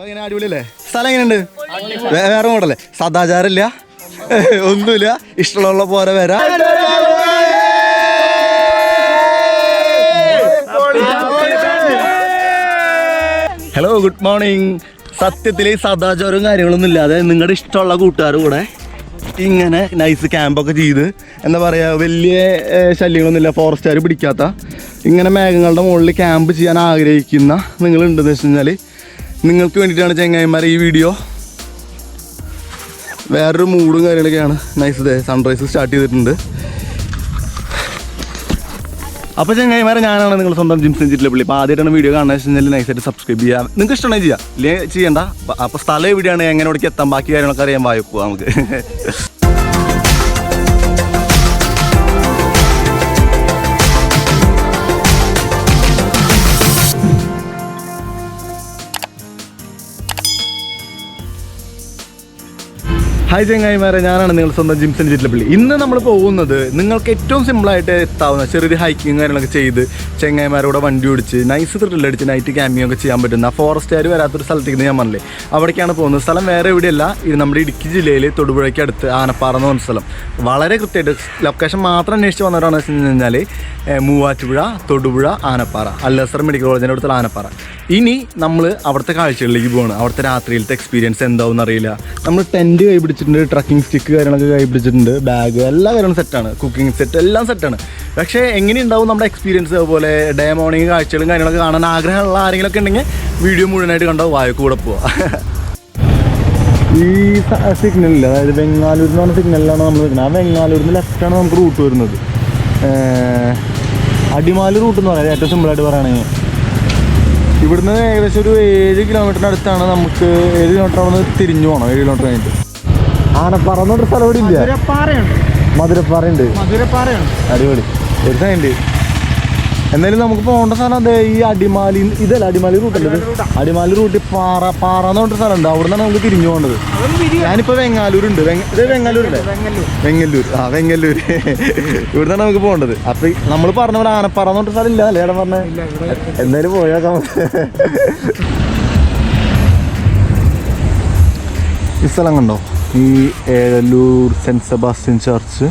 സ്ഥലം എങ്ങനെയുണ്ട്? വേറെ മോഡല്ലേ സദാചാരമില്ല. ഒന്നുമില്ല. ഇഷ്ടമുള്ള പോലെ വരാം. ഹലോ ഗുഡ് മോർണിംഗ് സത്യത്തിൽ സദാചാരവും കാര്യങ്ങളൊന്നും ഇല്ലാതെ നിങ്ങളുടെ ഇഷ്ടമുള്ള കൂട്ടുകാർ കൂടെ ഇങ്ങനെ നൈസ് ക്യാമ്പൊക്കെ ചെയ്ത് എന്താ പറയുക വലിയ ശല്യങ്ങളൊന്നും ശല്യങ്ങളൊന്നുമില്ല. ഫോറസ്റ്റുകാർ പിടിക്കാത്ത ഇങ്ങനെ മേഘങ്ങളുടെ മുകളിൽ ക്യാമ്പ് ചെയ്യാൻ ആഗ്രഹിക്കുന്ന നിങ്ങളുണ്ടെന്ന് വെച്ച് കഴിഞ്ഞാൽ നിങ്ങൾക്ക് വേണ്ടിയിട്ടാണ് ചങ്ങായിമാരെ ഈ വീഡിയോ വേറൊരു മൂഡും കാര്യങ്ങളൊക്കെയാണ്. നൈസ് ഇതേ സൺറൈസ് സ്റ്റാർട്ട് ചെയ്തിട്ടുണ്ട്. അപ്പോൾ ചെങ്ങായിമാരെ ഞാനാണ് നിങ്ങൾ സ്വന്തം ജിംസ് ചെയ്തിട്ടുള്ള പുള്ളി. അപ്പോൾ ആദ്യമായിട്ടാണ് വീഡിയോ കാണുന്നത്. വെച്ച് കഴിഞ്ഞാൽ നൈസായിട്ട് സബ്സ്ക്രൈബ് ചെയ്യാം. നിങ്ങൾക്ക് ഇഷ്ടമാണെങ്കിൽ ചെയ്യാം. ഇല്ലേ ചെയ്യണ്ട. അപ്പോൾ സ്ഥലം എവിടെയാണ്? എങ്ങനെ ഇവിടേക്ക് എത്താം? ബാക്കി കാര്യങ്ങളൊക്കെ അറിയാൻ വായ്പ നമുക്ക്. ഹായ് ചെങ്ങായിമാരെ. ഞാനാണ് നിങ്ങൾ സ്വന്തം ജിംസൺ ചിറ്റിലപ്പള്ളി ഇന്ന് നമ്മൾ പോകുന്നത് നിങ്ങൾക്ക് ഏറ്റവും സിമ്പിളായിട്ട് എത്താവുന്ന ചെറിയൊരു ഹൈക്കിങ് കാര്യങ്ങളൊക്കെ ചെയ്ത് ചെങ്ങായിമാരോടെ വണ്ടി ഓടിച്ച് നൈസ് ത്രില്ലടിച്ച് നൈറ്റ് ക്യാമ്പിംഗ് ഒക്കെ ചെയ്യാൻ പറ്റുന്ന ഫോറസ്റ്റുകാർ വരാത്തൊരു സ്ഥലത്തേക്ക് ഞാൻ പറഞ്ഞില്ലേ? അവിടേക്കാണ് പോകുന്നത്. സ്ഥലം വേറെ എവിടെയല്ല ഇത് നമ്മുടെ ഇടുക്കി ജില്ലയിൽ തൊടുപുഴയ്ക്ക് അടുത്ത് ആനപ്പാറ എന്ന് പറഞ്ഞ സ്ഥലം. വളരെ കൃത്യമായിട്ട് ലൊക്കേഷൻ മാത്രം അന്വേഷിച്ച് വന്നവരാണ് വെച്ച് കഴിഞ്ഞാൽ മൂവാറ്റുപുഴ തൊടുപുഴ ആനപ്പാറ അല്ലസർ മെഡിക്കൽ കോളേജിന്റെ അടുത്തുള്ള ആനപ്പാറ. ഇനി നമ്മൾ അവിടുത്തെ കാഴ്ചകളിലേക്ക് പോകണം അവിടുത്തെ രാത്രിയിലത്തെ എക്സ്പീരിയൻസ് എന്താവും അറിയില്ല. നമ്മൾ ടെന്റ് കൈ പിടിച്ചിട്ടുണ്ട് ട്രക്കിംഗ് സ്റ്റിക്ക് കാര്യങ്ങളൊക്കെ കൈ പിടിച്ചിട്ടുണ്ട് ബാഗ് എല്ലാ കാര്യങ്ങളും സെറ്റാണ് കുക്കിംഗ് സെറ്റ് എല്ലാം സെറ്റാണ് പക്ഷേ എങ്ങനെയുണ്ടാവും നമ്മുടെ എക്സ്പീരിയൻസ് അതുപോലെ? ഡേ മോർണിംഗ് കാഴ്ചകളും കാര്യങ്ങളൊക്കെ കാണാൻ ആഗ്രഹമുള്ള ആരെങ്കിലുമൊക്കെ ഉണ്ടെങ്കിൽ വീഡിയോ മുഴുവനായിട്ട് കണ്ടോ? വായക്കൂടെ പോവാം. ഈ സിഗ്നലില്ല അതായത് ബംഗാലൂർ എന്ന് പറഞ്ഞ സിഗ്നലിലാണ് നമ്മൾ നിൽക്കുന്നത്. ആ ബംഗാലൂരിൽ നിന്ന് ലെഫ്റ്റാണ് നമുക്ക് റൂട്ട് വരുന്നത്. അടിമാലി റൂട്ട് എന്ന് പറയുന്നത് ഏറ്റവും സിമ്പിളായിട്ട് പറയുകയാണെങ്കിൽ. ഇവിടുന്ന് ഏകദേശം ഒരു ഏഴ് കിലോമീറ്ററിന് അടുത്താണ് നമുക്ക് ഏഴ് കിലോമീറ്റർ അവിടെ നിന്ന് തിരിഞ്ഞു പോകണം ഏഴ് കിലോമീറ്റർ കഴിഞ്ഞിട്ട്. ആനപ്പാറ എന്നൊരു സ്ഥലം ഇവിടെ ഇല്ല? മധുരപ്പാറയുണ്ട്. മധുരപ്പാറയുണ്ട്. അടിപൊളി. ഒരു സൈഡ് എന്തായാലും നമുക്ക് പോകേണ്ട സ്ഥലം അതെ ഈ അടിമാലി ഇതല്ല അടിമാലി റൂട്ടല്ലേ അടിമാലി റൂട്ടിൽ പാറ പാറ എന്ന് പറഞ്ഞ സ്ഥലമുണ്ട്. അവിടെ നിന്നാണ് നമുക്ക് തിരിഞ്ഞു പോകേണ്ടത്. അതും വിരി ഞാനിപ്പോ വെങ്ങാലൂരുണ്ട്. വെങ്ങ- ഇത് വെങ്ങാലൂരല്ലേ വെങ്ങല്ലൂർ. ആ വെങ്ങല്ലൂർ. നിന്നാണ് നമുക്ക് പോകേണ്ടത്. അപ്പൊ നമ്മൾ പറഞ്ഞ പോലെ ആനപ്പാറ എന്ന് പറഞ്ഞ സ്ഥലം ഇല്ല അല്ലേ ഇടം പറഞ്ഞ? ഇവിടെ എന്തായാലും പോയേക്കാം ഈ സ്ഥലം കണ്ടോ? ഈ ഏഴല്ലൂർ സെന്റ് സെബാസ്റ്റ്യൻ ചർച്ച്.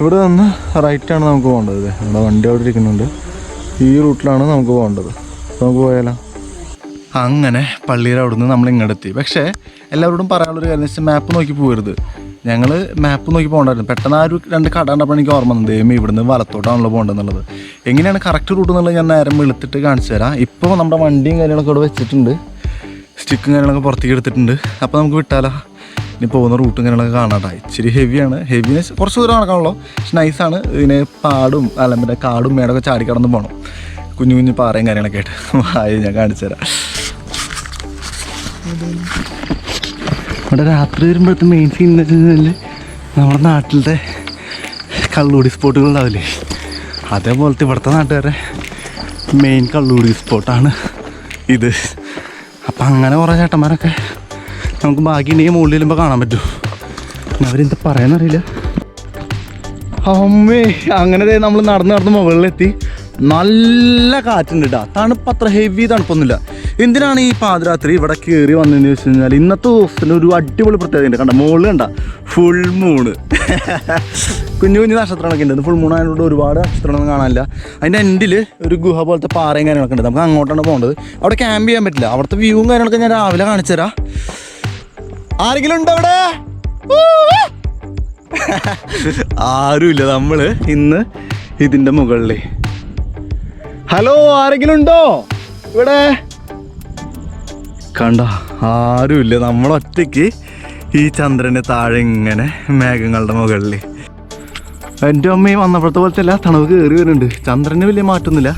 ഇവിടെ നിന്ന് റൈറ്റാണ് നമുക്ക് പോകേണ്ടത് നമ്മുടെ വണ്ടി അവിടെ ഇരിക്കുന്നുണ്ട്. ഈ റൂട്ടിലാണ് നമുക്ക് പോകേണ്ടത്. നമുക്ക് പോയാലോ? അങ്ങനെ പള്ളിയുടെ അവിടുന്ന് നമ്മൾ ഇങ്ങോട്ടെത്തി പക്ഷേ എല്ലാവരോടും പറയാനുള്ളൊരു കാര്യം വെച്ചാൽ മാപ്പ് നോക്കി പോകരുത്. ഞങ്ങൾ മാപ്പ് നോക്കി പോകണ്ടായിരുന്നു. പെട്ടെന്ന് ആ ഒരു രണ്ട് കട കണ്ടപ്പോൾ എനിക്ക് ഓർമ്മ വന്നത് ദൈവം ഇവിടുന്ന് വലത്തോട്ടാണല്ലോ പോകേണ്ടതെന്നുള്ളത്. എങ്ങനെയാണ് കറക്റ്റ് റൂട്ട് എന്നുള്ളത് ഞാൻ നേരം വെളുത്തിട്ട് കാണിച്ചു തരാം. ഇപ്പോൾ നമ്മുടെ വണ്ടിയും കാര്യങ്ങളൊക്കെ ഇവിടെ വെച്ചിട്ടുണ്ട്. സ്റ്റിക്കും കാര്യങ്ങളൊക്കെ പുറത്തേക്ക് എടുത്തിട്ടുണ്ട്. അപ്പോൾ നമുക്ക് വിട്ടാലോ? ഇനി പോകുന്ന റൂട്ടും കാര്യങ്ങളൊക്കെ കാണാട്ടാ. ഇച്ചിരി ഹെവിയാണ് ഹെവിനെസ് കുറച്ച് ദൂരം നടക്കാനുള്ളൂ. പക്ഷെ നൈസാണ് ഇതിനെ പാടും അല്ല മറ്റേ കാടും മേടൊക്കെ ചാടി ചാടിക്കടന്ന് പോകണം കുഞ്ഞു കുഞ്ഞു പാറയും കാര്യങ്ങളൊക്കെ ആയിട്ട്. ആയി ഞാൻ കാണിച്ചു തരാം. ഇവിടെ രാത്രി വരുമ്പോഴത്തെ മെയിൻ സീൻ എന്ന് വെച്ച് നമ്മുടെ നാട്ടിലത്തെ കള്ളൂടി സ്പോട്ടുകൾ ഉണ്ടാവില്ലേ? അതേപോലത്തെ ഇവിടുത്തെ നാട്ടുകാരെ മെയിൻ കള്ളൂടി സ്പോട്ടാണ് ഇത്. അപ്പം അങ്ങനെ കുറേ ചേട്ടന്മാരൊക്കെ നമുക്ക് ബാക്കി ഉണ്ടെങ്കിൽ മുകളിൽ ചെല്ലുമ്പോൾ കാണാൻ പറ്റും. അവരെന്താ പറയാനറിയില്ല അമ്മേ അങ്ങനെ നമ്മൾ നടന്ന് നടന്ന് മുകളിലെത്തി. നല്ല കാറ്റുണ്ട് കേട്ടോ തണുപ്പ് അത്ര ഹെവി തണുപ്പൊന്നുമില്ല. എന്തിനാണ് ഈ പാതിരാത്രി ഇവിടെ കയറി വന്നതെന്ന് വെച്ച് കഴിഞ്ഞാൽ ഇന്നത്തെ ദിവസത്തിന് ഒരു അടിപൊളി പ്രത്യേകത ഉണ്ട്. കണ്ട മുകളിൽ കണ്ട? ഫുൾ മൂണ് കുഞ്ഞു കുഞ്ഞു നക്ഷത്രങ്ങളൊക്കെ ഉണ്ട്. ഫുൾ മൂൺ ആയതുകൊണ്ട് ഒരുപാട് നക്ഷത്രങ്ങളൊന്നും കാണാനില്ല. അതിന്റെ എൻഡിൽ ഒരു ഗുഹ പോലത്തെ പാറയും കാര്യങ്ങളൊക്കെ ഉണ്ട്. നമുക്ക് അങ്ങോട്ടാണ് പോകേണ്ടത്. അവിടെ ക്യാമ്പ് ചെയ്യാൻ പറ്റില്ല. അവിടുത്തെ വ്യൂവും കാര്യങ്ങളൊക്കെ ഞാൻ രാവിലെ കാണിച്ചു തരാം ആരെങ്കിലും ഉണ്ടോ അവിടെ! ആരുമില്ല നമ്മൾ ഇന്ന് ഇതിന്റെ മുകളിൽ ഹലോ ആരെങ്കിലും ഉണ്ടോ ഇവിടെ? കണ്ട ആരുമില്ല. നമ്മളൊറ്റയ്ക്ക് ഈ ചന്ദ്രന് താഴെ ഇങ്ങനെ മേഘങ്ങളുടെ മുകളിൽ എന്റെ അമ്മയും വന്നപ്പോഴത്തെ പോലത്തെ അല്ല തണവ് കയറി വരുന്നുണ്ട്. ചന്ദ്രന് വലിയ മാറ്റമൊന്നുമില്ല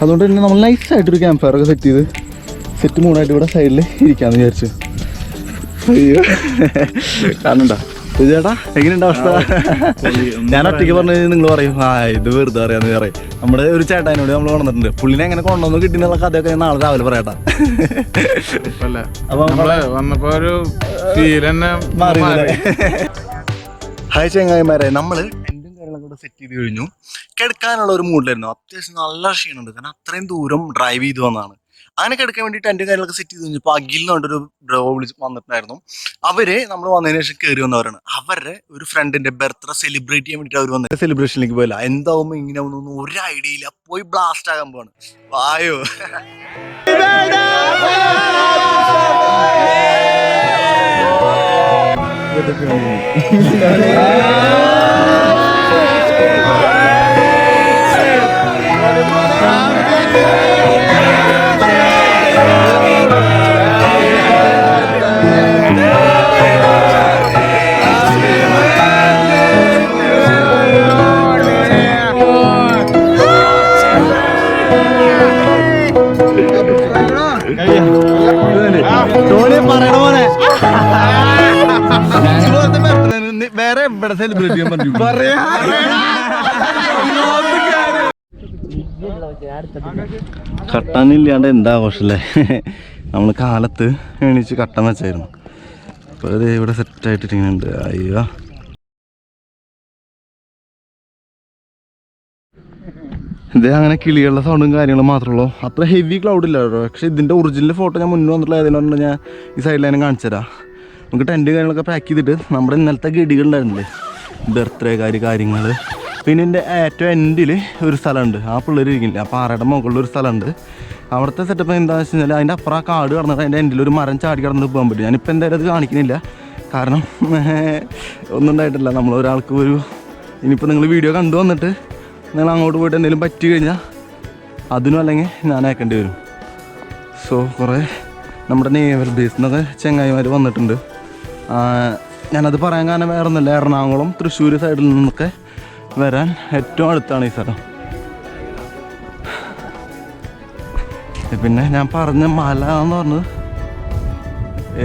അതുകൊണ്ട് തന്നെ നമ്മൾ നൈസായിട്ടൊരു ക്യാമ്പ് ഫയർ ഒക്കെ സെറ്റ് ചെയ്ത് സെറ്റ് മൂടായിട്ട് ഇവിടെ സൈഡിൽ ഇരിക്കാമെന്ന് വിചാരിച്ചു. അയ്യോ. കാണണ്ട ചേട്ടാ എങ്ങനെയുണ്ട് അവസ്ഥ? ഞാൻ ഒറ്റയ്ക്ക് പറഞ്ഞു നിങ്ങൾ പറയും ആ ഇത് വെറുതെ അറിയാന്ന് പറയും. നമ്മുടെ ഒരു ചേട്ടാനോട് നമ്മൾ കൊണ്ടുവന്നിട്ടുണ്ട്. പുള്ളിനെ എങ്ങനെ കൊണ്ടുവന്നു കിട്ടിയെന്നുള്ള കഥയൊക്കെ ഞാൻ നാളെ രാവിലെ പറയട്ടാ. അപ്പൊ വന്നപ്പോ ഒരു മാറിയില്ലേ. ഹായ് ചെങ്ങായിമാരെ നമ്മൾ ടെന്റും സെറ്റ് ചെയ്ത് കഴിഞ്ഞു. കിടക്കാനുള്ള ഒരു മൂഡിലായിരുന്നു അത്യാവശ്യം നല്ല ക്ഷീണമുണ്ട്. കാരണം അത്രയും ദൂരം ഡ്രൈവ് ചെയ്തു വന്നതാണ്. അങ്ങനെയൊക്കെ എടുക്കാൻ വേണ്ടിയിട്ട് എന്റെ കാര്യങ്ങളൊക്കെ സെറ്റ് ചെയ്ത് കഴിഞ്ഞപ്പോൾ അഖിൽ എന്ന് പറഞ്ഞൊരു ബ്രോ വിളിച്ച് വന്നിട്ടുണ്ടായിരുന്നു. അവർ നമ്മൾ വന്നതിന് ശേഷം കയറി വന്നവരാണ്. അവരുടെ ഒരു ഫ്രണ്ടിന്റെ ബർത്ത്ഡേ സെലിബ്രേറ്റ് ചെയ്യാൻ വേണ്ടിയിട്ട് അവർ വന്നത് സെലിബ്രേഷനിലേക്ക് പോയില്ല എന്താവുമ്പോൾ ഇങ്ങനെ ഒന്നും ഒരു ഐഡിയ ഇല്ല. പോയി ബ്ലാസ്റ്റ് ആകാൻ പോവാണ്. വായോ. ടോണി പറയണ വേറെ എവിടെ സെലിബ്രേറ്റ് ചെയ്യാൻ പറഞ്ഞു പറയാ എന്താ ആഘോഷല്ലേ? നമ്മൾ കാലത്ത് എണീച്ച് കട്ടൻ വെച്ചായിരുന്നു. അപ്പോൾ ഇവിടെ സെറ്റായിട്ടിരിക്കുന്നുണ്ട് അയ്യോ. ഇത് അങ്ങനെ കിളികളുടെ സൗണ്ടും കാര്യങ്ങളും മാത്രമേ അത്ര ഹെവി ക്ലൗഡ് ഇല്ല കേട്ടോ. പക്ഷേ ഇതിന്റെ ഒറിജിനൽ ഫോട്ടോ ഞാൻ മുന്നേ വന്നിട്ടുള്ള ഏതെങ്കിലും ഞാൻ ഈ സൈഡിൽ തന്നെ കാണിച്ചു തരാം. നമുക്ക് ടെന്റ് കാര്യങ്ങളൊക്കെ പാക്ക് ചെയ്തിട്ട് നമ്മുടെ ഇന്നലത്തെ ഗഡികളുണ്ടായിരുന്നില്ലേ ബർത്ത്ഡേ കാര്യ കാര്യങ്ങൾ പിന്നെ എന്റെ ഏറ്റവും എൻഡിൽ ഒരു സ്ഥലമുണ്ട്. ആ പിള്ളേർ ഇരിക്കില്ല ആ പാറയുടെ മുകളിൽ ഒരു സ്ഥലമുണ്ട്. അവിടുത്തെ സെറ്റപ്പ് എന്താണെന്ന് വെച്ച് കഴിഞ്ഞാൽ അതിന്റെ അപ്പുറം ആ കാട് കടന്നിട്ട് അതിന്റെ എൻഡിൽ ഒരു മരം ചാടി കടന്ന് പോകാൻ പറ്റും. ഞാനിപ്പോൾ എന്തായാലും അത് കാണിക്കുന്നില്ല. കാരണം ഒന്നും ഉണ്ടായിട്ടില്ല. നമ്മളൊരാൾക്ക് ഒരു ഇനിയിപ്പോൾ നിങ്ങൾ വീഡിയോ കണ്ടു വന്നിട്ട് നിങ്ങൾ അങ്ങോട്ട് പോയിട്ട് എന്തെങ്കിലും പറ്റി കഴിഞ്ഞാൽ അതിനും അല്ലെങ്കിൽ ഞാൻ അയക്കേണ്ടി വരും. സോ കുറേ നമ്മുടെ നേവൽ ബേസിൽ നിന്നൊക്കെ ചെങ്ങായിമാർ വന്നിട്ടുണ്ട്. ഞാനത് പറയാൻ കാരണം വേറെ ഒന്നുമില്ല എറണാകുളം തൃശ്ശൂർ സൈഡിൽ നിന്നൊക്കെ വരാൻ ഏറ്റവും അടുത്താണ് ഈ സ്ഥലം. പിന്നെ ഞാൻ പറഞ്ഞ മല എന്ന് പറഞ്ഞത്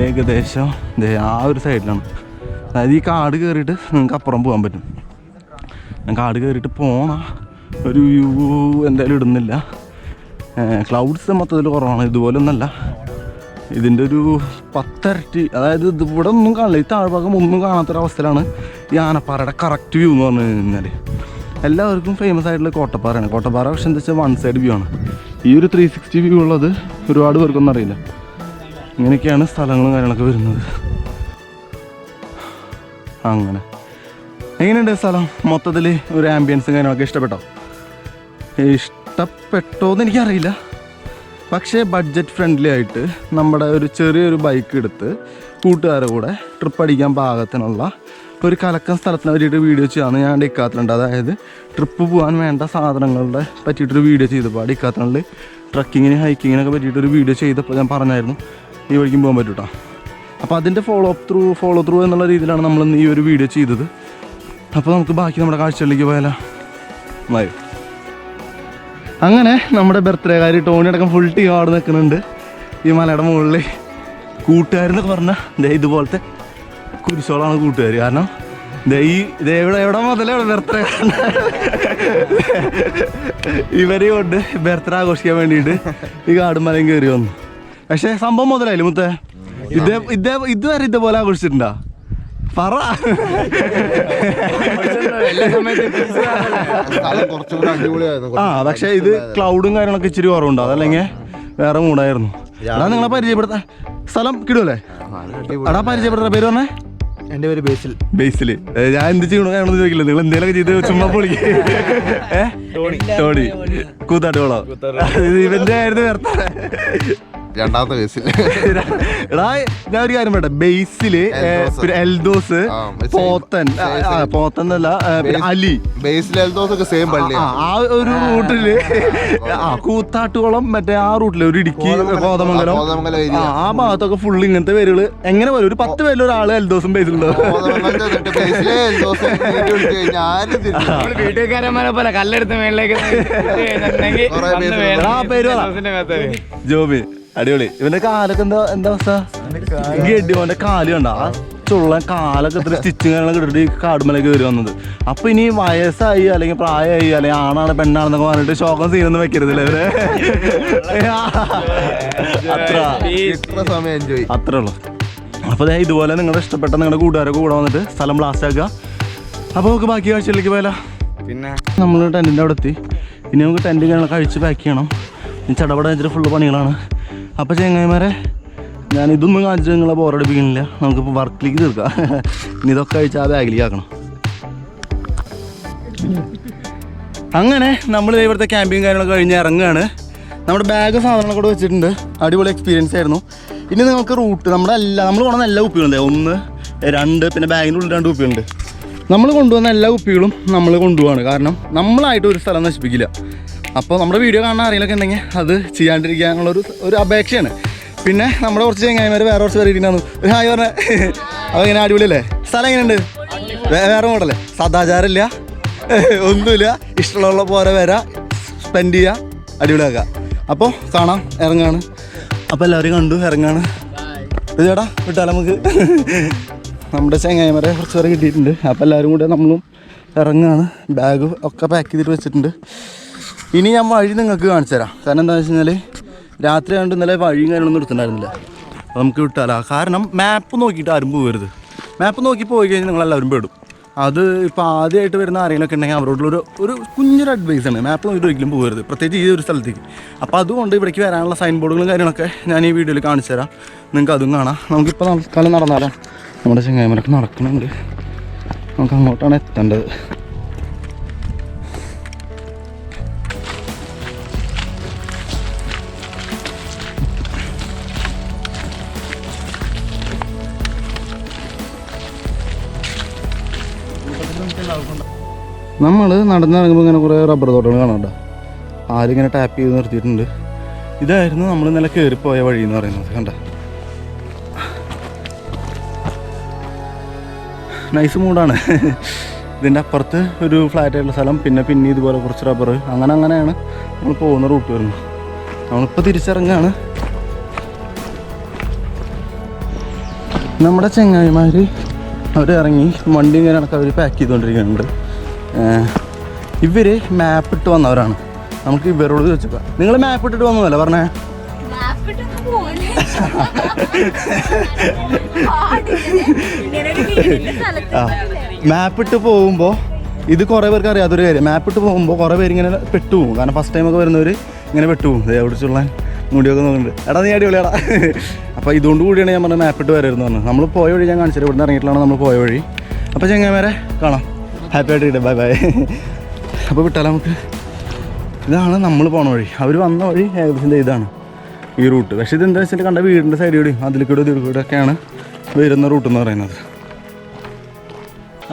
ഏകദേശം ആ ഒരു സൈഡിലാണ് അതായത് ഈ കാട് കയറിയിട്ട് നിങ്ങൾക്ക് അപ്പുറം പോകാൻ പറ്റും. ഞാൻ കാട് കയറിയിട്ട് പോണ ഒരു വ്യൂ എന്തായാലും ഇടുന്നില്ല. ക്ലൗഡ്സ് മൊത്തത്തിൽ കുറവാണ്. ഇതുപോലെ ഒന്നല്ല ഇതിന്റെ ഒരു പത്തരട്ടി അതായത് ഇവിടെ ഒന്നും കാണില്ല. ഈ താഴ്ഭാഗം ഒന്നും കാണാത്തൊരവസ്ഥയിലാണ് ഈ ആനപ്പാറയുടെ കറക്റ്റ് വ്യൂ എന്ന് പറഞ്ഞു കഴിഞ്ഞാൽ എല്ലാവർക്കും ഫേമസ് ആയിട്ടുള്ള കോട്ടപ്പാറയാണ്. കോട്ടപ്പാറ പക്ഷെ എന്താ വെച്ചാൽ വൺ സൈഡ് വ്യൂ ആണ്. ഈ ഒരു ത്രീ സിക്സ്റ്റി വ്യൂ ഉള്ളത് ഒരുപാട് പേർക്കൊന്നും അറിയില്ല. ഇങ്ങനെയൊക്കെയാണ് സ്ഥലങ്ങളും കാര്യങ്ങളൊക്കെ വരുന്നത്. അങ്ങനെ. എങ്ങനെയുണ്ട് സ്ഥലം? മൊത്തത്തിൽ ഒരു ആംബിയൻസും കാര്യങ്ങളൊക്കെ ഇഷ്ടപ്പെട്ടോ? ഇഷ്ടപ്പെട്ടോ എന്ന് എനിക്കറിയില്ല. പക്ഷേ ബഡ്ജറ്റ് ഫ്രണ്ട്ലി ആയിട്ട് നമ്മുടെ ഒരു ചെറിയൊരു ബൈക്ക് എടുത്ത് കൂട്ടുകാരുടെ കൂടെ ട്രിപ്പ് അടിക്കാൻ പാകത്തിനുള്ള ഒരു കലക്കം സ്ഥലത്തിനെ പറ്റിയിട്ട് വീഡിയോ ചെയ്യാമെന്ന് ഞാൻ ഡിക്കാത്തലുണ്ട് അതായത് ട്രിപ്പ് പോകാൻ വേണ്ട സാധനങ്ങളുടെ പറ്റിയിട്ടൊരു വീഡിയോ ചെയ്തപ്പോൾ ആ ഡിക്കാത്തിനുള്ളിൽ ട്രക്കിങ്ങിന് ഹൈക്കിങ്ങിനൊക്കെ പറ്റിയിട്ടൊരു വീഡിയോ ചെയ്തപ്പോൾ ഞാൻ പറഞ്ഞായിരുന്നു. ഈ വഴിക്കും പോകാൻ പറ്റൂട്ടോ. അപ്പോൾ അതിന്റെ follow up through follow through എന്നുള്ള രീതിയിലാണ് നമ്മൾ ഈ ഒരു വീഡിയോ ചെയ്തത്. അപ്പോൾ നമുക്ക് ബാക്കി നമ്മുടെ കാഴ്ചകളിലേക്ക് പോയാലോ? മതി അങ്ങനെ നമ്മുടെ ബർത്ത്ഡേ കാര്യം ടോണി അടക്കം ഫുൾ ടീം അവിടെ നിൽക്കുന്നുണ്ട്. ഈ മലയുടെ മുകളിൽ കൂട്ടുകാരെന്നൊക്കെ പറഞ്ഞാൽ ഇതുപോലത്തെ കുരിശോളാണ് കൂട്ടുകാർ കാരണം ദേ ഈ ദേ എവിടെ മുതലാണ് ബർത്ത്ഡേ ഇവരെ കൊണ്ട് ബർത്ത്ഡേ ആഘോഷിക്കാൻ വേണ്ടിയിട്ട് ഈ കാടും മലയും കയറി വന്നു. പക്ഷേ സംഭവം മുതലായില്ലേ മുത്തേ? ഇതേ ഇതേ ഇതുവരെ ഇതുപോലെ ആഘോഷിച്ചിട്ടുണ്ടോ? പറ. ആ പക്ഷെ ഇത് ക്ലൗഡും കാര്യങ്ങളൊക്കെ ഇച്ചിരി കുറവുണ്ടോ? അതല്ലെങ്കിൽ വേറെ മൂടായിരുന്നു അതാ നിങ്ങളെ പരിചയപ്പെടുത്താ. സ്ഥലം കിടുമല്ലേ അടാ പരിചയപ്പെടുത്ത പേര് പറഞ്ഞേ? എന്റെ പേര് ബേസിൽ. ബേസിൽ ഞാൻ എന്ത് ചെയ്യണോ ഞാനൊന്നും ചോദിക്കില്ല. നിങ്ങൾ എന്തെങ്കിലും ചെയ്ത് ചുമ്മാ പൊളിക്ക് ഏ? ടോണി. കൂത്താട്ടുകളോ ഇവന്റെ ആയിരുന്നു വേർത്ത രണ്ടാമത്തെ ബേസിൽ എടാ ഞാൻ ഒരു കാര്യം പറയട്ടെ. ബേസിൽ എൽദോസ്. പിന്നെ എൽദോസ് പോത്തൻ ആ, പോത്തൻ എന്നല്ല പിന്നെ അലി. ബേസിൽ എൽദോസ് ഒക്കെ സെയിം ആ, ആ ഒരു റൂട്ടിൽ. ആ കൂത്താട്ടുകുളം മറ്റേ ആ റൂട്ടിൽ ഒരു ഇടുക്കി കോതമംഗലം. കോതമംഗലം. ആ ഭാഗത്തൊക്കെ ഫുള്ള് ഇങ്ങനത്തെ പേരുകൾ. എങ്ങനെ വരും ഒരു പത്ത് പേരിൽ ഒരാൾ എൽദോസും ബേസിൽ തൊട്ട് ബേസിലെ എൽദോസ് നീട്ടി വിളിച്ച് കഴിഞ്ഞാൽ ആരും തിരിഞ്ഞു നമ്മൾ വീട്ടുകാരന്മാരെ പോലെ കല്ലെടുത്ത് മേളിലേക്ക് പേര് ആ പേര് പറ. ജോബി. അടിപൊളി. ഇവന്റെ കാലൊക്കെ എന്താ എന്താ അവസ്ഥ? ഗഡി അവന്റെ കാൽ കണ്ട ആ ചുള്ളൻ കാലൊക്കെ ഇത്ര സ്റ്റിച്ചിങ് കാര്യങ്ങളൊക്കെ ഇട്ടിട്ട് ഈ കാടുമലേക്ക് കയറി വന്നത്. അപ്പൊ ഇനി വയസ്സായി അല്ലെങ്കിൽ പ്രായമായി അല്ലെങ്കിൽ ആണാണ് പെണ്ണാണെന്നൊക്കെ പറഞ്ഞിട്ട് ശോകം സീനൊന്നും വെക്കരുതല്ലേ ഇവരെ? അത്ര. അത്രേ ഉള്ളൂ. അപ്പോൾ ദേ ഇതുപോലെ നിങ്ങളുടെ ഇഷ്ടപ്പെട്ട നിങ്ങളുടെ കൂട്ടുകാരൊക്കെ കൂടെ വന്നിട്ട് സ്ഥലം ബ്ലാസ്റ്റ് ആക്കുക. അപ്പൊ നമുക്ക് ബാക്കി കാഴ്ചയിലേക്ക് പോയാലോ? പിന്നെ? നമ്മൾ ടെന്റിന്റെ അവിടെ എത്തി. ഇനി നമുക്ക് ടെന്റ് കാര്യങ്ങളൊക്കെ കഴിച്ച് പാക്ക് ചെയ്യണം. ചടപട വെച്ചിട്ട് ഫുള്ള് പണികളാണ്. അപ്പോൾ ചെങ്ങായിമാരെ ഞാൻ ഇതൊന്നും കാണിച്ചു നിങ്ങളെ ബോറടിപ്പിക്കുന്നില്ല നമുക്കിപ്പോൾ വർക്കിലേക്ക് തീർക്കാം. ഇനി ഇതൊക്കെ കഴിച്ചാൽ ആ ബാഗിലേക്ക് ആക്കണം. അങ്ങനെ നമ്മൾ ഇവിടുത്തെ ക്യാമ്പിങ് കാര്യങ്ങളൊക്കെ കഴിഞ്ഞ് ഇറങ്ങുകയാണ്. നമ്മുടെ ബാഗ് സാധനങ്ങളൊക്കെ കൂടെ വെച്ചിട്ടുണ്ട്. അടിപൊളി എക്സ്പീരിയൻസ് ആയിരുന്നു. ഇനി നിങ്ങൾക്ക് റൂട്ട് നമ്മുടെ എല്ലാ നമ്മൾ കൊണ്ടുവന്ന എല്ലാ കുപ്പികളുണ്ട് ഒന്ന് രണ്ട് പിന്നെ ബാഗിന്റെ ഉള്ളിൽ രണ്ട് കുപ്പികളുണ്ട്. നമ്മൾ കൊണ്ടുവന്ന എല്ലാ കുപ്പികളും നമ്മൾ കൊണ്ടുപോവാണ്. കാരണം നമ്മളായിട്ട് ഒരു സ്ഥലം നശിപ്പിക്കില്ല. അപ്പോൾ നമ്മുടെ വീഡിയോ കാണാൻ അറിയില്ലൊക്കെ ഉണ്ടെങ്കിൽ അത് ചെയ്യാണ്ടിരിക്കാനുള്ള ഒരു ഒരു അപേക്ഷയാണ്. പിന്നെ നമ്മുടെ കുറച്ച് ചങ്ങായിമാർ വേറെ കുറച്ച് പേര് ഇരിക്കുന്നു ഒരു ഹായ് പറഞ്ഞ. അപ്പോൾ ഇങ്ങനെ അടിപൊളിയല്ലേ? സ്ഥലം എങ്ങനെയുണ്ട്? വേറെ മോഡല്ലേ സദാചാരമില്ല. ഒന്നുമില്ല. ഇഷ്ടമുള്ള പോലെ വരാം. സ്പെൻഡ് ചെയ്യുക അടിപൊളിയാക്കുക. അപ്പോൾ കാണാം. ഇറങ്ങാണ്. അപ്പോൾ എല്ലാവരും കണ്ടു. ഇറങ്ങാണ്. ചേട്ടാ വിട്ടാലോ നമുക്ക്? നമ്മുടെ ചങ്ങായിമാരെ കുറച്ച് പേരെ കിട്ടിയിട്ടുണ്ട്. അപ്പോൾ എല്ലാവരും കൂടെ നമ്മളും ഇറങ്ങാണ്. ബാഗ് ഒക്കെ പാക്ക് ചെയ്തിട്ട് വെച്ചിട്ടുണ്ട്. ഇനി ഞാൻ വഴി നിങ്ങൾക്ക് കാണിച്ചു തരാം കാരണം എന്താ വെച്ച് കഴിഞ്ഞാൽ രാത്രി കണ്ട് ഇന്നലെ വഴിയും കാര്യങ്ങളൊന്നും എടുത്തിട്ടുണ്ടായിരുന്നില്ല. അപ്പോൾ നമുക്ക് വിട്ടാല? കാരണം മാപ്പ് നോക്കിയിട്ട് ആരും പോകരുത്. മാപ്പ് നോക്കി പോയി കഴിഞ്ഞാൽ നിങ്ങളെല്ലാവരും പേടും. അത് ഇപ്പോൾ ആദ്യമായിട്ട് വരുന്ന ആരെങ്കിലുമൊക്കെ ഉണ്ടെങ്കിൽ അവരോടുള്ളൊരു ഒരു കുഞ്ഞൊരു അഡ്വൈസ് ആണ്. മാപ്പ് നോക്കിയിട്ട് ഒരിക്കലും പോകരുത്. പ്രത്യേകിച്ച് ഈ ഒരു സ്ഥലത്തേക്ക്. അപ്പോൾ അതുകൊണ്ട് ഇവിടേക്ക് വരാനുള്ള സൈൻ ബോർഡുകളും കാര്യങ്ങളൊക്കെ ഞാൻ ഈ വീഡിയോയിൽ കാണിച്ചു തരാം നിങ്ങൾക്ക് അതും കാണാം. നമുക്കിപ്പോൾ തൽക്കാലം നടന്നാലോ? നമ്മുടെ ചെങ്ങായ്മരൊക്കെ നടക്കുന്നുണ്ട്. നമുക്ക് അങ്ങോട്ടാണ് എത്തേണ്ടത്. നമ്മൾ നടന്നിറങ്ങുമ്പോൾ ഇങ്ങനെ കുറേ റബ്ബർ തോട്ടങ്ങൾ കാണാണ്ട ആരിങ്ങനെ ടാപ്പ് ചെയ്ത് നിർത്തിയിട്ടുണ്ട്. ഇതായിരുന്നു നമ്മൾ ഇന്നലെ കയറിപ്പോയ വഴി എന്ന് പറയുന്നത് കണ്ട? നൈസ് മൂഡാണ് ഇതിന്റെ അപ്പുറത്ത് ഒരു ഫ്ലാറ്റ് ആയിട്ടുള്ള സ്ഥലം പിന്നെ പിന്നെ ഇതുപോലെ കുറച്ച് റബ്ബർ അങ്ങനെ അങ്ങനെയാണ് നമ്മൾ പോകുന്ന റൂട്ട് വരുന്നത്. നമ്മളിപ്പോൾ തിരിച്ചിറങ്ങുകയാണ് നമ്മുടെ ചെങ്ങായിമാർ അവർ ഇറങ്ങി വണ്ടിയും കാര്യങ്ങളൊക്കെ അവർ പാക്ക് ചെയ്തുകൊണ്ടിരിക്കുന്നുണ്ട് ഇവർ മാപ്പ് ഇട്ട് വന്നവരാണ്. നമുക്ക് ഇവരോട് ചോദിച്ചപ്പോൾ നിങ്ങൾ മാപ്പ് ഇട്ടിട്ട് വന്നതല്ല പറഞ്ഞേ? മാപ്പ് ഇട്ട് പോകുമ്പോൾ ഇത് കുറേ പേർക്ക് അറിയാത്തൊരു കാര്യം. മാപ്പ് ഇട്ട് പോകുമ്പോൾ കുറേ പേര് ഇങ്ങനെ പെട്ടുപോകും. കാരണം ഫസ്റ്റ് ടൈമൊക്കെ ഒക്കെ വരുന്നവർ ഇങ്ങനെ പെട്ടുപോകും. ദേ അവിടെ ചുള്ള മുടിയൊക്കെ നോക്കുന്നുണ്ട്. എടാ നീ അടിപൊളിയാടാ. അപ്പോൾ ഇതുകൊണ്ട് കൂടിയാണ് ഞാൻ പറഞ്ഞത് മാപ്പിട്ട് വരായിരുന്നു പറഞ്ഞത്. നമ്മൾ പോയ വഴി ഞാൻ കാണിച്ചത് ഇവിടുന്ന് ഇറങ്ങിയിട്ടാണ് നമ്മൾ പോയ വഴി. അപ്പോൾ ചെങ്ങന്മാരെ കാണാം. ഹാപ്പി ആയിട്ട് ബൈ ബൈ അപ്പോൾ വിട്ടാലോ നമുക്ക്? ഇതാണ് നമ്മൾ പോണ വഴി. അവർ വന്ന വഴി ഏകദേശം ഇതാണ് ഈ റൂട്ട് പക്ഷേ ഇത് എന്താ വെച്ചാൽ കണ്ട വീടിന്റെ സൈഡിൽ കൂടി ഒക്കെയാണ് വരുന്ന റൂട്ട് എന്ന് പറയുന്നത്.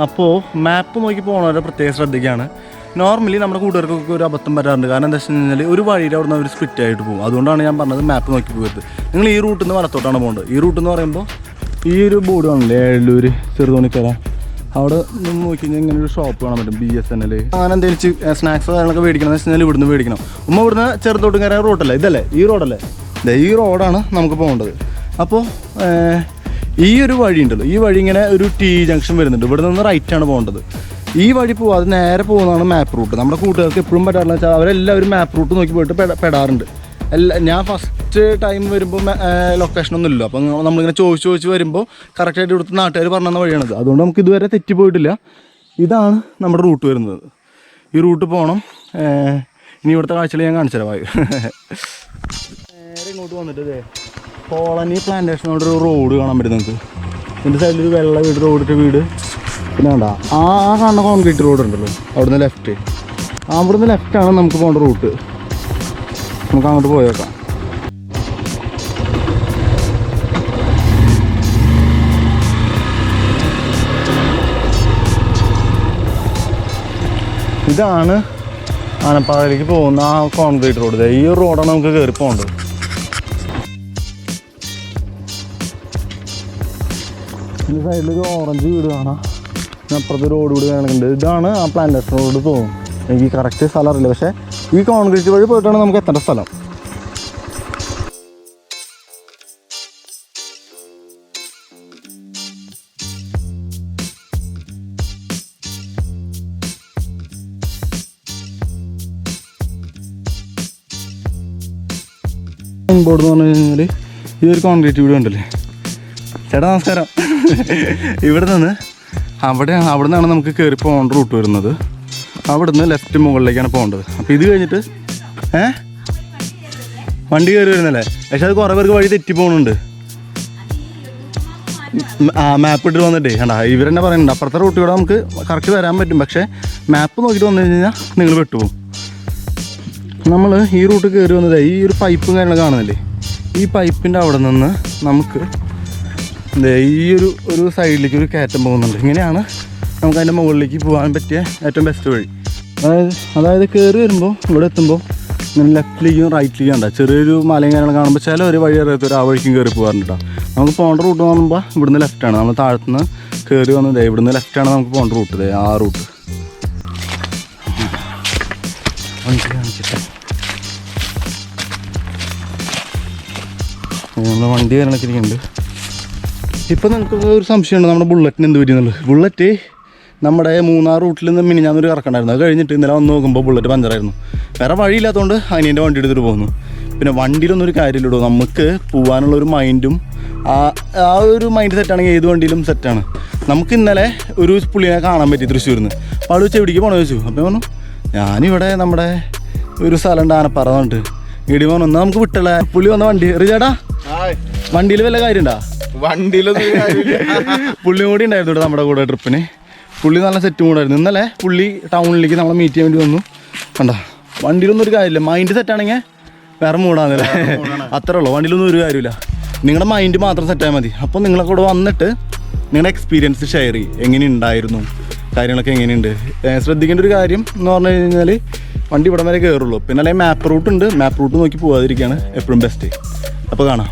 അപ്പോൾ മാപ്പ് നോക്കി പോകണവരെ പ്രത്യേകം ശ്രദ്ധിക്കുകയാണ് നോർമലി നമ്മുടെ കൂട്ടുകാർക്കൊക്കെ ഒരു അബദ്ധം വരാറുണ്ട്. കാരണം എന്താ വെച്ച് കഴിഞ്ഞാൽ ഒരു വഴിയിൽ അവിടെ നിന്ന് അവർ സ്പ്ലിറ്റ് ആയിട്ട് പോകും. അതുകൊണ്ടാണ് ഞാൻ പറഞ്ഞത് മാപ്പ് നോക്കി പോകരുത്. നിങ്ങൾ ഈ റൂട്ടിൽ നിന്ന് വലത്തോട്ടാണ് പോകേണ്ടത്. ഈ റൂട്ട് എന്ന് പറയുമ്പോൾ ഈ ഒരു ബോർഡ് കാണില്ലേ ഏഴൂർ ചെറുതോണിക്കര. അവിടെ നിന്ന് നോക്കി കഴിഞ്ഞാൽ ഇങ്ങനെ ഒരു ഷോപ്പ് കാണാൻ പറ്റും. ബി എസ് എൻ എൽ അങ്ങനെ എന്തെങ്കിലും സ്നാക്സ് കാര്യങ്ങളൊക്കെ മേടിക്കണം. എന്ന് കഴിഞ്ഞാൽ ഇവിടുന്ന് മേടിക്കണം. ഉമ്മ ഇവിടുന്ന് ചെറുതോട്ടും കയറിയ റൂട്ടല്ലേ ഇതല്ലേ? ഈ റോഡല്ലേ ദേ ഈ റോഡാണ് നമുക്ക് പോകേണ്ടത്. അപ്പോൾ ഈ ഒരു വഴി ഉണ്ടല്ലോ ഈ വഴി ഇങ്ങനെ ഒരു ടി ജംഗ്ഷൻ വരുന്നുണ്ട്. ഇവിടെ നിന്ന് റൈറ്റാണ് പോകേണ്ടത്. ഈ വഴി പോവാതെ നേരെ പോകുന്നതാണ് മാപ്പ് റൂട്ട് നമ്മുടെ കൂട്ടുകാർക്ക് എപ്പോഴും പറ്റാറില്ല വെച്ചാൽ അവരെല്ലാവരും മാപ്പ് റൂട്ട് നോക്കി പോയിട്ട് പെട- പെടാറുണ്ട്. എല്ലാ ഞാൻ ഫസ്റ്റ് ടൈം വരുമ്പോൾ ലൊക്കേഷനൊന്നും ഇല്ല അപ്പം നമ്മളിങ്ങനെ ചോദിച്ച് ചോദിച്ച് വരുമ്പോൾ കറക്റ്റായിട്ട് ഇവിടുത്തെ നാട്ടുകാർ പറഞ്ഞ വഴിയാണത്. അതുകൊണ്ട് നമുക്ക് ഇതുവരെ തെറ്റി പോയിട്ടില്ല. ഇതാണ് നമ്മുടെ റൂട്ട് വരുന്നത്. ഈ റൂട്ട് പോകണം ഇനി ഇവിടുത്തെ കാഴ്ചകൾ ഞാൻ കാണിച്ചു തരാം. നേരെ ഇങ്ങോട്ട് വന്നിട്ട് ഇതേ കോളനി പ്ലാന്റേഷനോട് ഒരു റോഡ് കാണാൻ പറ്റും നമുക്ക് ഇതിന്റെ സൈഡിൽ ഒരു വെള്ള വീട് റോഡിന്റെ വീട്. പിന്നെ വേണ്ട ആ ആ കാണുന്ന കോൺക്രീറ്റ് റോഡ് ഉണ്ടല്ലോ. അവിടുന്ന് ലെഫ്റ്റ് അവിടുന്ന് ലെഫ്റ്റാണ് നമുക്ക് പോകേണ്ട റൂട്ട് നമുക്ക് അങ്ങോട്ട് പോയേക്കാം. ഇതാണ് ആനപ്പാറയിലേക്ക് പോകുന്ന ആ കോൺക്രീറ്റ് റോഡ് ഈ റോഡാണ് നമുക്ക് കയറി പോകേണ്ടത്. സൈഡിൽ ഓറഞ്ച് വീട് കാണാം. അപ്പുറത്ത് റോഡ് കൂടി കിടക്കുന്നുണ്ട് ഇതാണ് ആ പ്ലാന്റേഷൻ റോഡ് തോന്നും എനിക്ക് കറക്റ്റ് സ്ഥലം അറിയില്ല പക്ഷേ ഈ കോൺക്രീറ്റ് വഴി പോയിട്ടാണ് നമുക്ക് എത്തേണ്ട സ്ഥലം. ബോർഡ് എന്ന് പറഞ്ഞു കഴിഞ്ഞാൽ ഈ ഒരു കോൺക്രീറ്റ് വീട് ഉണ്ടല്ലേ? ചേട്ടാ നമസ്കാരം. ഇവിടെ നിന്ന് അവിടെ അവിടെ നിന്നാണ് നമുക്ക് കയറി പോകേണ്ട റൂട്ട് വരുന്നത്. അവിടുന്ന് ലെഫ്റ്റ് മുകളിലേക്കാണ് പോകേണ്ടത്. അപ്പോൾ ഇത് കഴിഞ്ഞിട്ട് ഏ? വണ്ടി കയറി വരുന്നല്ലേ? പക്ഷെ അത് കുറേ പേർക്ക് വഴി തെറ്റി പോകുന്നുണ്ട് ആ മാപ്പ് ഇട്ട് വന്നിട്ടേ. കണ്ടാ തന്നെ പറയുന്നുണ്ട്. അപ്പുറത്തെ റൂട്ട് കൂടെ നമുക്ക് കറക്റ്റ് വരാൻ പറ്റും. പക്ഷേ മാപ്പ് നോക്കിയിട്ട് വന്നു കഴിഞ്ഞാൽ നിങ്ങൾ പെട്ടുപോകും. നമ്മൾ ഈ റൂട്ട് കയറി വന്നത് ഈ ഒരു പൈപ്പും കാര്യങ്ങളും കാണുന്നില്ലേ? ഈ പൈപ്പിന്റെ അവിടെ നിന്ന് നമുക്ക് ഈ ഒരു ഒരു സൈഡിലേക്ക് ഒരു കയറ്റം പോകുന്നുണ്ട്. ഇങ്ങനെയാണ് നമുക്ക് അതിന്റെ മുകളിലേക്ക് പോകാൻ പറ്റിയ ഏറ്റവും ബെസ്റ്റ് വഴി. അതായത് അതായത് കയറി വരുമ്പോൾ ഇവിടെ എത്തുമ്പോൾ ഇങ്ങനെ ലെഫ്റ്റിലേക്കും റൈറ്റിലേക്കും ഉണ്ടാ ചെറിയൊരു മലയും കാര്യങ്ങൾ കാണുമ്പോൾ ചില ഒരു വഴി അറിയാത്തൊരു ആ വഴിക്കും കയറി പോകാറുണ്ട് നമുക്ക് പോകേണ്ട റൂട്ട് എന്ന് ഇവിടുന്ന് ലെഫ്റ്റാണ് നമ്മൾ താഴത്തുനിന്ന് കയറി വന്നത് ഇവിടുന്ന് ലെഫ്റ്റാണ് നമുക്ക് പോകേണ്ട റൂട്ട് ദേ ആ റൂട്ട് നമ്മൾ വണ്ടി കാര്യങ്ങളൊക്കെ ഇരിക്കുന്നുണ്ട്. ഇപ്പം നമുക്ക് ഒരു സംശയമുണ്ട് നമ്മുടെ ബുള്ളറ്റിന് എന്ത് പറ്റിയെന്നുള്ളത് ബുള്ളറ്റ് നമ്മുടെ മൂന്നാർ റൂട്ടിൽ നിന്ന് മിനി ഞാനൊരു കറക്കണ്ടായിരുന്നു അത് കഴിഞ്ഞിട്ട് ഇന്നലെ വന്ന് നോക്കുമ്പോൾ ബുള്ളറ്റ് പഞ്ചറായിരുന്നു. വേറെ വഴിയില്ലാത്തതുകൊണ്ട് അനിയന്റെ വണ്ടി എടുത്തിട്ട് പോകുന്നു പിന്നെ വണ്ടിയിലൊന്നും ഒരു കാര്യമില്ലടോ. നമുക്ക് പോകാനുള്ള ഒരു മൈൻഡും ആ ആ ഒരു മൈൻഡ് സെറ്റാണെങ്കിൽ ഏത് വണ്ടിയിലും സെറ്റാണ് നമുക്ക് ഇന്നലെ ഒരു പുള്ളിനെ കാണാൻ പറ്റി തൃശ്ശൂരിൽ നിന്ന് അപ്പോൾ അവിടെ വെച്ച് എവിടേക്ക് പോകണമെന്ന് ചോദിച്ചു. അപ്പോൾ പറഞ്ഞു ഞാനിവിടെ നമ്മുടെ ഒരു സ്ഥലമുണ്ട് ആനപ്പാറ എന്നിട്ട് ഇടി പോകണം നമുക്ക് വിട്ടുള്ള പുള്ളി വന്ന വണ്ടി. റിചേട്ടാ വണ്ടിയിൽ വല്ല കാര്യമുണ്ടോ? വണ്ടിയിലൊന്നും പുള്ളി പുള്ളിയും കൂടി ഉണ്ടായിരുന്നു നമ്മുടെ കൂടെ ട്രിപ്പിന്. പുള്ളി നല്ല സെറ്റ് കൂടെ ആയിരുന്നു. ഇന്നലെ പുള്ളി ടൗണിലേക്ക് നമ്മളെ മീറ്റ് ചെയ്യാൻ വേണ്ടി വന്നു. കണ്ടോ? വണ്ടിയിലൊന്നും ഒരു കാര്യമില്ല. മൈൻഡ് സെറ്റാണെങ്കിൽ വേറെ മൂടാന്നല്ലേ അത്രേ ഉള്ളൂ. വണ്ടിയിലൊന്നും ഒരു കാര്യമില്ല. നിങ്ങളുടെ മൈൻഡ് മാത്രം സെറ്റായാൽ മതി. അപ്പോൾ നിങ്ങളെ കൂടെ വന്നിട്ട് നിങ്ങളുടെ എക്സ്പീരിയൻസ് ഷെയർ ചെയ്യും. എങ്ങനെ ഉണ്ടായിരുന്നു കാര്യങ്ങളൊക്കെ എങ്ങനെയുണ്ട്? ശ്രദ്ധിക്കേണ്ട ഒരു കാര്യം എന്ന് പറഞ്ഞു കഴിഞ്ഞാൽ വണ്ടി ഇവിടം വരെ കയറുള്ളൂ പിന്നെ അല്ലെങ്കിൽ മാപ്പ് റൂട്ട് ഉണ്ട്. മാപ്പ് റൂട്ട് നോക്കി പോകാതിരിക്കുകയാണ് എപ്പോഴും ബെസ്റ്റ് അപ്പോൾ കാണാം.